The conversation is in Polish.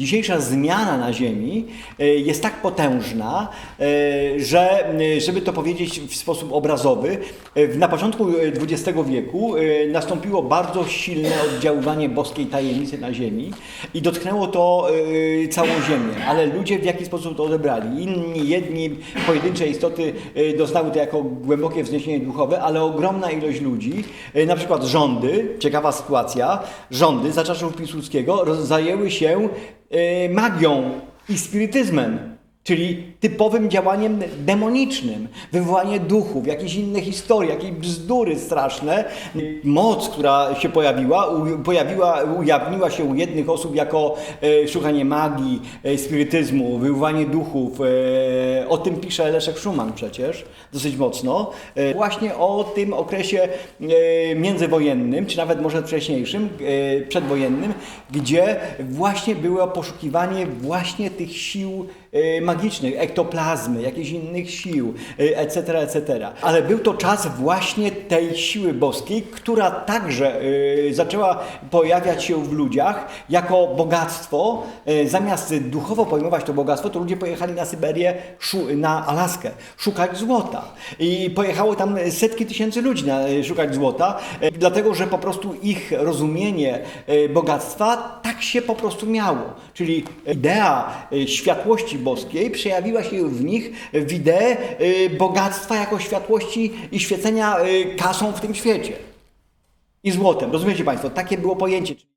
Dzisiejsza zmiana na Ziemi e, jest tak potężna, e, że, e, żeby to powiedzieć w sposób obrazowy, na początku XX wieku nastąpiło bardzo silne oddziaływanie boskiej tajemnicy na Ziemi i dotknęło to całą Ziemię, ale ludzie w jaki sposób to odebrali. Inni, jedni, pojedyncze istoty doznały to jako głębokie wzniesienie duchowe, ale ogromna ilość ludzi, na przykład rządy, ciekawa sytuacja, rządy za czasów Piłsudskiego zajęły się magią i spirytyzmem, czyli typowym działaniem demonicznym, wywołanie duchów, jakieś inne historie, jakieś bzdury straszne. Moc, która się pojawiła, pojawiła ujawniła się u jednych osób jako e, szukanie magii, e, spirytyzmu, wywołanie duchów. E, o tym pisze Leszek Szuman przecież, dosyć mocno. E, właśnie o tym okresie e, międzywojennym, czy nawet może wcześniejszym, e, przedwojennym, gdzie właśnie było poszukiwanie właśnie tych sił e, magicznych, ektoplazmy, jakichś innych sił, etc., etc. Ale był to czas właśnie tej siły boskiej, która także e, zaczęła pojawiać się w ludziach jako bogactwo. E, Zamiast duchowo pojmować to bogactwo, to ludzie pojechali na Syberię, na Alaskę, szukać złota. I pojechało tam setki tysięcy ludzi na, szukać złota, dlatego że po prostu ich rozumienie bogactwa tak się po prostu miało. Czyli idea e, światłości boskiej przejawiła się w nich w ideę e, bogactwa jako światłości i świecenia e, kasą w tym świecie. I złotem. Rozumiecie Państwo? Takie było pojęcie.